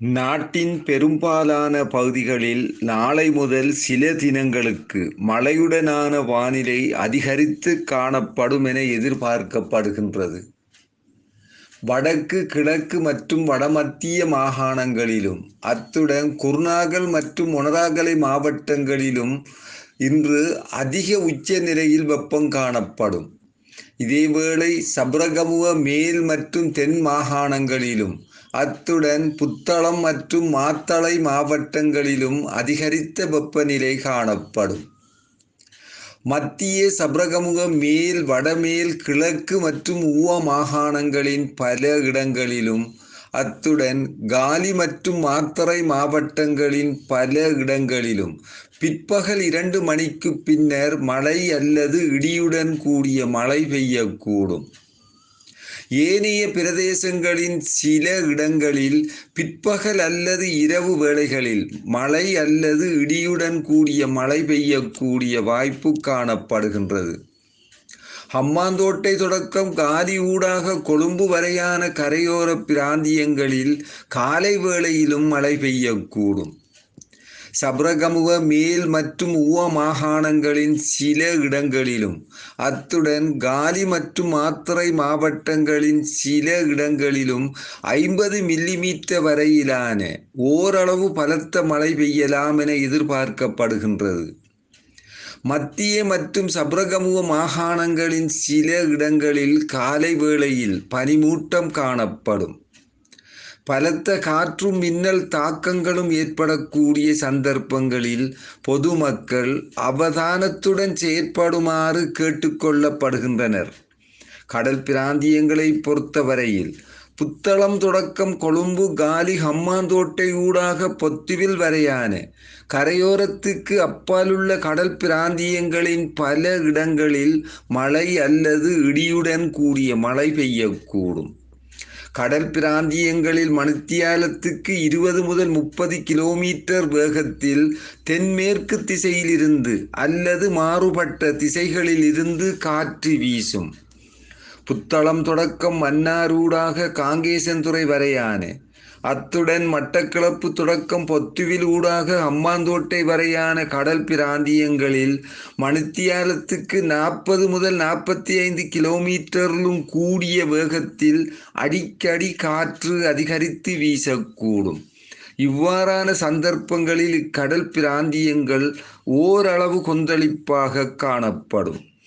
நாட்டின் பெரும்பாலான பகுதிகளில் நாளை முதல் சில தினங்களுக்கு மழையுடனான வானிலை அதிகரித்து காணப்படும் என எதிர்பார்க்கப்படுகின்றது. வடக்கு கிழக்கு மற்றும் வடமத்திய மாகாணங்களிலும் அத்துடன் குர்நாகல் மற்றும் மொனராகலை மாவட்டங்களிலும் இன்று அதிக உச்ச நிலையில் வெப்பம் காணப்படும். இதேவேளை சப்ரகமுவ மேல் மற்றும் தென் மாகாணங்களிலும் அத்துடன் புத்தளம் மற்றும் மாத்தளை மாவட்டங்களிலும் அதிகரித்த வெப்பநிலை காணப்படும். மத்திய சபரகமுக மேல் வடமேல் கிழக்கு மற்றும் ஊவ மாகாணங்களின் பல இடங்களிலும் அத்துடன் காலி மற்றும் மாத்தறை மாவட்டங்களின் பல இடங்களிலும் பிற்பகல் இரண்டு மணிக்கு பின்னர் மழை அல்லது இடியுடன் கூடிய மழை பெய்யக்கூடும். ஏனைய பிரதேசங்களின் சில இடங்களில் பிற்பகல் அல்லது இரவு வேளைகளில் மழை அல்லது இடியுடன் கூடிய மழை பெய்யக்கூடிய வாய்ப்பு காணப்படுகின்றது. ஹம்மாந்தோட்டை தொடக்கம் காதி ஊடாக கொழும்பு வரையான கரையோர பிராந்தியங்களில் காலை வேளையிலும் மழை பெய்யக்கூடும். சப்ரகமுவ மேல் மற்றும் ஊவ மாகாணங்களின் சில இடங்களிலும் அத்துடன் காலி மற்றும் மாத்திரை மாவட்டங்களின் சில இடங்களிலும் ஐம்பது மில்லிமீட்டர் வரையிலான ஓரளவு பலத்த மழை பெய்யலாம் என எதிர்பார்க்கப்படுகின்றது. மத்திய மற்றும் சபரகமுக மாகாணங்களின் சில இடங்களில் காலை வேளையில் பனிமூட்டம் காணப்படும். பலத்த காற்றும் மின்னல் தாக்கங்களும் ஏற்படக்கூடிய சந்தர்ப்பங்களில் பொதுமக்கள் அவதானத்துடன் செயற்படுமாறு கேட்டுக்கொள்ளப்படுகின்றனர். கடல் பிராந்தியங்களை பொறுத்தவரையில் புத்தளம் தொடக்கம் கொழும்பு காலி ஹம்மாந்தோட்டை ஊடாக பொத்துவில் வரையான கரையோரத்துக்கு அப்பாலுள்ள கடல் பிராந்தியங்களின் பல இடங்களில் மழை அல்லது இடியுடன் கூடிய மழை பெய்யக்கூடும். கடல் பிராந்தியங்களில் மணித்தியாலத்துக்கு இருபது முதல் முப்பது கிலோமீட்டர் வேகத்தில் தென்மேற்கு திசையிலிருந்து அல்லது மாறுபட்ட திசைகளில் இருந்து காற்று வீசும். புத்தளம் தொடக்கம் மன்னாரூடாக காங்கேசன்துறை வரையான அத்துடன் மட்டக்களப்பு தொடக்கம் பொத்துவில் ஊடாக அம்மாந்தோட்டை வரையான கடல் பிராந்தியங்களில் மணித்தியாலத்துக்கு நாற்பது முதல் நாற்பத்தி ஐந்து கிலோமீட்டரிலும் கூடிய வேகத்தில் அடிக்கடி காற்று அதிகரித்து வீசக்கூடும். இவ்வாறான சந்தர்ப்பங்களில் இக்கடல் பிராந்தியங்கள் ஓரளவு கொந்தளிப்பாக காணப்படும்.